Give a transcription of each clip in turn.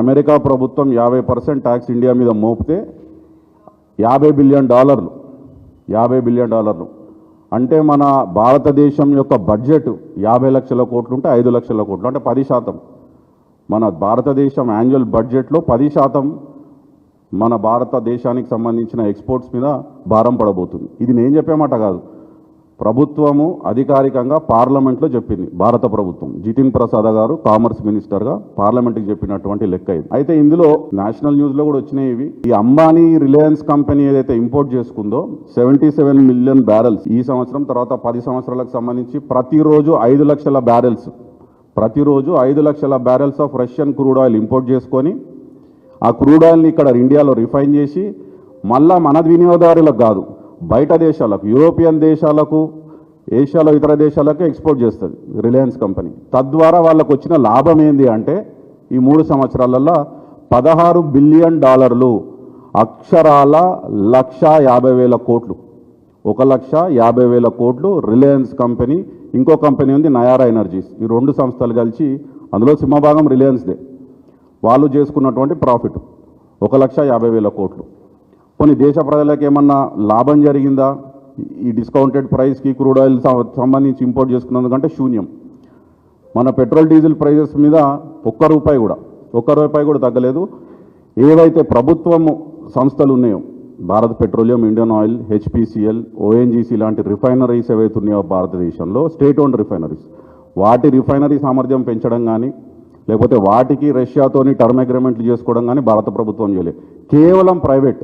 America ప్రభుత్వం యాభై percent tax India మీద మోపితే యాభై బిలియన్ డాలర్లు యాభై బిలియన్ డాలర్లు. అంటే మన భారతదేశం యొక్క బడ్జెట్ యాభై లక్షల కోట్లు ఉంటే ఐదు లక్షల కోట్లు అంటే పది శాతం. మన భారతదేశం యాన్యువల్ బడ్జెట్లో పది శాతం మన భారతదేశానికి సంబంధించిన ఎక్స్పోర్ట్స్ మీద భారం పడబోతుంది. ఇది నేను చెప్పేమాట కాదు. ప్రభుత్వము అధికారికంగా పార్లమెంట్లో చెప్పింది భారత ప్రభుత్వం. జితిన్ ప్రసాద్ గారు కామర్స్ మినిస్టర్గా పార్లమెంట్కి చెప్పినటువంటి లెక్క ఇది. అయితే ఇందులో నేషనల్ న్యూస్లో కూడా వచ్చినాయి ఇవి. ఈ అంబానీ రిలయన్స్ కంపెనీ ఏదైతే ఇంపోర్ట్ చేసుకుందో సెవెంటీ సెవెన్ మిలియన్ బ్యారెల్స్. ఈ సంవత్సరం తర్వాత పది సంవత్సరాలకు సంబంధించి ప్రతిరోజు ఐదు లక్షల బ్యారెల్స్. ప్రతిరోజు ఐదు లక్షల barrels of Russian crude oil import చేసుకొని ఆ క్రూడ్ ఆయిల్ని ఇక్కడ ఇండియాలో రిఫైన్ చేసి మళ్ళా మన వినియోగదారులకు కాదు బయట దేశాలకు యూరోపియన్ దేశాలకు ఏషియాలో ఇతర దేశాలకు ఎక్స్పోర్ట్ చేస్తుంది రిలయన్స్ కంపెనీ. తద్వారా వాళ్ళకు వచ్చిన లాభం ఏంది అంటే ఈ మూడు సంవత్సరాలలో పదహారు బిలియన్ డాలర్లు అక్షరాల లక్ష యాభై వేల కోట్లు. ఒక లక్ష యాభై వేల కోట్లు రిలయన్స్ కంపెనీ ఇంకో కంపెనీ ఉంది నయారా ఎనర్జీస్. ఈ రెండు సంస్థలు కలిసి అందులో సింహభాగం రిలయన్స్దే. వాళ్ళు చేసుకున్నటువంటి ప్రాఫిట్. ఒక లక్ష యాభై వేల కోట్లు. కొన్ని దేశ ప్రజలకు ఏమన్నా లాభం జరిగిందా? ఈ డిస్కౌంటెడ్ ప్రైస్కి క్రూడ్ ఆయిల్ సంబంధించి ఇంపోర్ట్ చేసుకున్నందుకంటే శూన్యం. మన పెట్రోల్ డీజిల్ ప్రైజెస్ మీద ఒక్క రూపాయి కూడా ఒక్క రూపాయి కూడా తగ్గలేదు. ఏవైతే ప్రభుత్వము సంస్థలు ఉన్నాయో Bharat Petroleum Indian Oil HPCL ONGC లాంటి రిఫైనరీస్ ఏవైతే ఉన్నాయో భారతదేశంలో స్టేట్ ఓన్ రిఫైనరీస్ వాటి రిఫైనరీ సామర్థ్యం పెంచడం కానీ లేకపోతే వాటికి రష్యాతోని టర్మ్ అగ్రిమెంట్లు చేసుకోవడం కానీ భారత ప్రభుత్వం చేయలేదు. కేవలం ప్రైవేట్.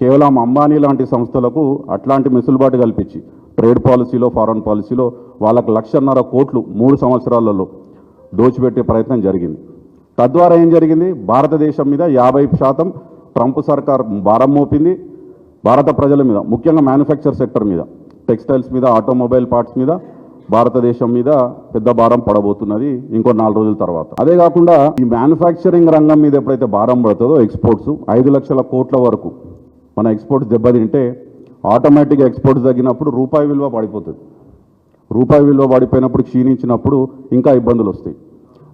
కేవలం అంబానీ లాంటి సంస్థలకు అట్లాంటి మెసులుబాటు కల్పించి ట్రేడ్ పాలసీలో ఫారెన్ పాలసీలో వాళ్ళకు లక్షన్నర కోట్లు మూడు సంవత్సరాలలో దోచిపెట్టే ప్రయత్నం జరిగింది. తద్వారా ఏం జరిగింది? భారతదేశం మీద యాభై శాతం ట్రంప్ సర్కార్ భారం మోపింది. భారత ప్రజల మీద ముఖ్యంగా మ్యానుఫ్యాక్చర్ సెక్టర్ మీద టెక్స్టైల్స్ మీద ఆటోమొబైల్ పార్ట్స్ మీద భారతదేశం మీద పెద్ద భారం పడబోతున్నది ఇంకో నాలుగు రోజుల తర్వాత. అదే కాకుండా ఈ మ్యానుఫ్యాక్చరింగ్ రంగం మీద ఎప్పుడైతే భారం పడుతుందో ఎక్స్పోర్ట్స్ ఐదు లక్షల కోట్ల వరకు మన ఎక్స్పోర్ట్స్ దెబ్బతింటే ఆటోమేటిక్గా ఎక్స్పోర్ట్స్ తగ్గినప్పుడు రూపాయి విలువ పడిపోతుంది రూపాయి విలువ పడిపోయినప్పుడు క్షీణించినప్పుడు ఇంకా ఇబ్బందులు వస్తాయి.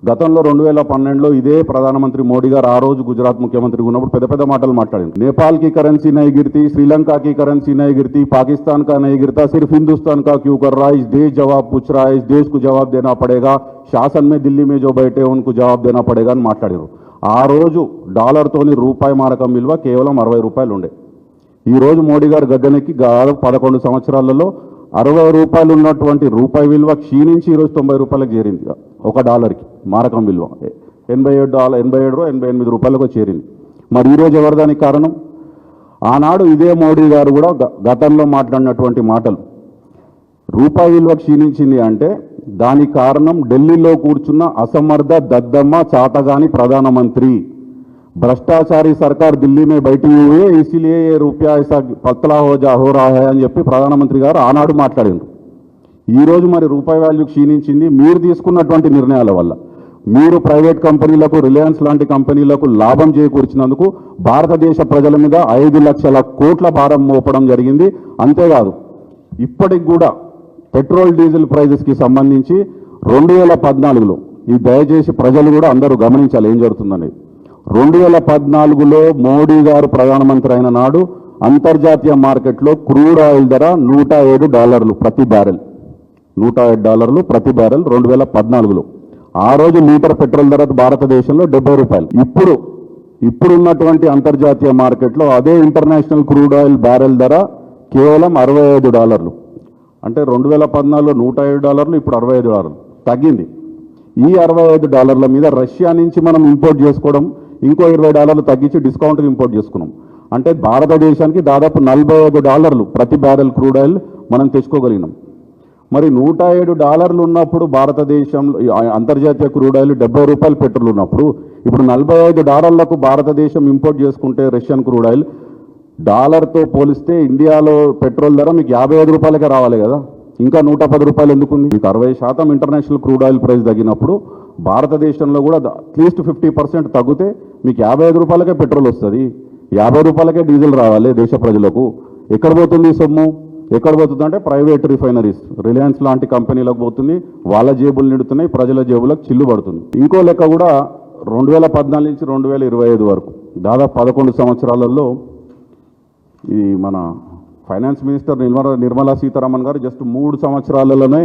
గతంలో రెండు వేల పన్నెండులో ఇదే ప్రధానమంత్రి మోడీ గారు ఆ రోజు గుజరాత్ ముఖ్యమంత్రి ఉన్నప్పుడు పెద్ద పెద్ద మాటలు మాట్లాడింది. నేపాల్కి కరెన్సీ నై గిర్తి శ్రీలంకకి కరెన్సీ నై గిర్తి పాకిస్తాన్ కా నై సిర్ఫ్ హిందుస్థాన్ కా క్యూ కర్ రా ఇస్ దేశ్ జవాబ్ పూచ్ రా ఇస్ దేశ్కు జవాబ్ దేనా పడేగా శాసన్ మే ఢిల్లీ మే జో బయటే ఉన్కు జవాబ్ దేనా పడేగా అని మాట్లాడారు ఆ రోజు డాలర్తోని రూపాయి మారకం విలువ కేవలం అరవై రూపాయలు ఉండే ఈ రోజు మోడీ గారు గద్దెనెక్కి దాదాపు పదకొండు సంవత్సరాలలో అరవై రూపాయలు ఉన్నటువంటి రూపాయి విలువ క్షీణించి ఈరోజు తొంభై రూపాయలకు చేరింది. ఒక డాలర్కి మారకం విలువ. ఎనభై ఏడు డాలర్ ఎనభై ఏడు ఎనభై ఎనిమిది రూపాయలకు చేరింది. మరి ఈరోజు ఎవరు దానికి కారణం? ఆనాడు ఇదే మోడీ గారు కూడా గతంలో మాట్లాడినటువంటి మాటలు. రూపాయి విలువ క్షీణించింది అంటే దానికి కారణం ఢిల్లీలో కూర్చున్న అసమర్థ దద్దమ్మ చాతగాని ప్రధానమంత్రి. భ్రష్టాచారి సర్కార్ ఢిల్లీ మే బయట హుయే ఇసిలియే రూపాయ పత్తలా హోజా హోరా అని చెప్పి ప్రధానమంత్రి గారు ఆనాడు మాట్లాడారు. ఈరోజు మరి రూపాయి వాల్యూ క్షీణించింది. మీరు తీసుకున్నటువంటి నిర్ణయాల వల్ల మీరు ప్రైవేట్ కంపెనీలకు రిలయన్స్ లాంటి కంపెనీలకు లాభం చేకూర్చినందుకు భారతదేశ ప్రజల మీద ఐదు లక్షల కోట్ల భారం మోపడం జరిగింది. అంతేకాదు ఇప్పటికి కూడా పెట్రోల్ డీజిల్ ప్రైజెస్కి సంబంధించి రెండు వేల పద్నాలుగులో ఈ దయచేసి ప్రజలు కూడా అందరూ గమనించాలి ఏం జరుగుతుందనేది. రెండు వేల పద్నాలుగులో మోడీ గారు ప్రధానమంత్రి అయిన నాడు అంతర్జాతీయ మార్కెట్లో క్రూడ్ ఆయిల్ ధర నూట ఏడు డాలర్లు ప్రతి బ్యారెల్. నూట ఏడు డాలర్లు ప్రతి బ్యారెల్ రెండు వేల పద్నాలుగులో. ఆ రోజు లీటర్ పెట్రోల్ ధర భారతదేశంలో డెబ్బై రూపాయలు. ఇప్పుడు ఇప్పుడున్నటువంటి అంతర్జాతీయ మార్కెట్లో అదే ఇంటర్నేషనల్ క్రూడ్ ఆయిల్ బ్యారెల్ ధర కేవలం అరవై ఐదు డాలర్లు. అంటే రెండు వేల పద్నాలుగులో నూట ఏడు డాలర్లు ఇప్పుడు అరవై ఐదు డాలర్లు. తగ్గింది. ఈ అరవై ఐదు డాలర్ల మీద రష్యా నుంచి మనం ఇంపోర్ట్ చేసుకోవడం ఇంకో ఇరవై డాలర్లు తగ్గించి డిస్కౌంట్ ఇంపోర్ట్ చేసుకున్నాం. అంటే భారతదేశానికి దాదాపు నలభై ఐదు డాలర్లు ప్రతి బ్యారెల్ క్రూడ్ ఆయిల్ మనం తెచ్చుకోగలిగినాం. మరి నూట ఏడు డాలర్లు ఉన్నప్పుడు భారతదేశంలో అంతర్జాతీయ క్రూడ్ ఆయిల్ డెబ్బై రూపాయలు పెట్రోల్ ఉన్నప్పుడు ఇప్పుడు నలభై ఐదు డాలర్లకు భారతదేశం ఇంపోర్ట్ చేసుకుంటే రష్యన్ క్రూడ్ ఆయిల్ డాలర్తో పోలిస్తే ఇండియాలో పెట్రోల్ ధర మీకు యాభై ఐదు రూపాయలకే రావాలి కదా. ఇంకా నూట పది రూపాయలు ఎందుకుంది? మీకు అరవై శాతం ఇంటర్నేషనల్ క్రూడ్ ఆయిల్ ప్రైస్ తగ్గినప్పుడు భారతదేశంలో కూడా అట్లీస్ట్ ఫిఫ్టీ పర్సెంట్ తగ్గితే మీకు యాభై ఐదు రూపాయలకే పెట్రోల్ వస్తుంది. యాభై రూపాయలకే డీజిల్ రావాలి దేశ ప్రజలకు. ఎక్కడ పోతుంది సొమ్ము? ఎక్కడ పోతుంది అంటే ప్రైవేట్ రిఫైనరీస్. రిలయన్స్ లాంటి కంపెనీలకు పోతుంది. వాళ్ళ జేబులు నిండుతున్నాయి ప్రజల జేబులకు చిల్లు పడుతుంది. ఇంకో లెక్క కూడా రెండు వేల పద్నాలుగు నుంచి రెండు వేల ఇరవై ఐదు వరకు దాదాపు పదకొండు సంవత్సరాలలో ఈ మన ఫైనాన్స్ మినిస్టర్ నిర్మలా నిర్మలా సీతారామన్ గారు జస్ట్ మూడు సంవత్సరాలలోనే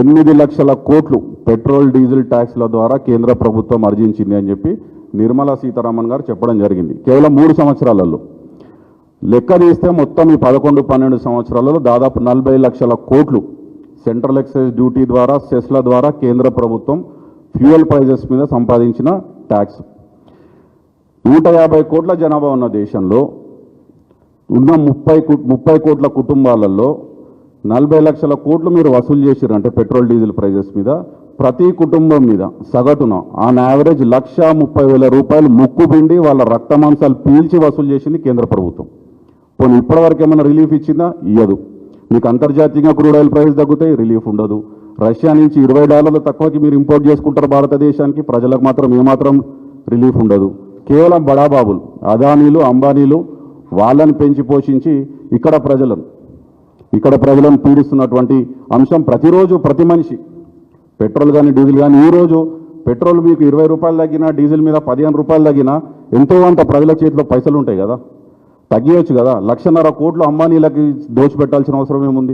ఎనిమిది లక్షల కోట్లు పెట్రోల్ డీజిల్ ట్యాక్స్ల ద్వారా కేంద్ర ప్రభుత్వం అర్జించింది అని చెప్పి నిర్మలా సీతారామన్ గారు చెప్పడం జరిగింది. కేవలం మూడు సంవత్సరాలలో. లెక్క తీస్తే మొత్తం ఈ పదకొండు పన్నెండు సంవత్సరాలలో దాదాపు నలభై లక్షల కోట్లు సెంట్రల్ ఎక్సైజ్ డ్యూటీ ద్వారా సెస్ల ద్వారా కేంద్ర ప్రభుత్వం ఫ్యూయల్ ప్రైజెస్ మీద సంపాదించిన ట్యాక్స్. నూట యాభై కోట్ల జనాభా ఉన్న దేశంలో ఉన్న ముప్పై ముప్పై కోట్ల కుటుంబాలలో నలభై లక్షల కోట్లు మీరు వసూలు చేసిర్రు అంటే పెట్రోల్ డీజిల్ ప్రైజెస్ మీద. ప్రతి కుటుంబం మీద సగటున ఆన్ యావరేజ్ లక్ష ముప్పై వేల రూపాయలు ముక్కు పిండి వాళ్ళ రక్తమాంసాలు పీల్చి వసూలు చేసింది కేంద్ర ప్రభుత్వం. పోనీ ఇప్పటివరకు ఏమైనా రిలీఫ్ ఇచ్చిందా? ఇయ్యదు. మీకు అంతర్జాతీయంగా క్రూడ్ ఆయిల్ ప్రైస్ తగ్గుతాయి రిలీఫ్ ఉండదు. రష్యా నుంచి ఇరవై డాలర్ల తక్కువకి మీరు ఇంపోర్ట్ చేసుకుంటారు భారతదేశానికి ప్రజలకు మాత్రం ఏమాత్రం రిలీఫ్ ఉండదు. కేవలం బడాబాబులు అదానీలు అంబానీలు వాళ్ళని పెంచి పోషించి ఇక్కడ ప్రజలను ఇక్కడ ప్రజలను పీడిస్తున్నటువంటి అంశం ప్రతిరోజు ప్రతి మనిషి పెట్రోల్ కానీ డీజిల్ కానీ ఈ రోజు పెట్రోల్ మీకు ఇరవై రూపాయలు తగ్గినా డీజిల్ మీద పదిహేను రూపాయలు తగ్గినా ఎంతో అంత ప్రజల చేతిలో పైసలు ఉంటాయి కదా. తగ్గియొచ్చు కదా. లక్షన్నర కోట్లు అంబానీలకి దోచిపెట్టాల్సిన అవసరం ఏముంది?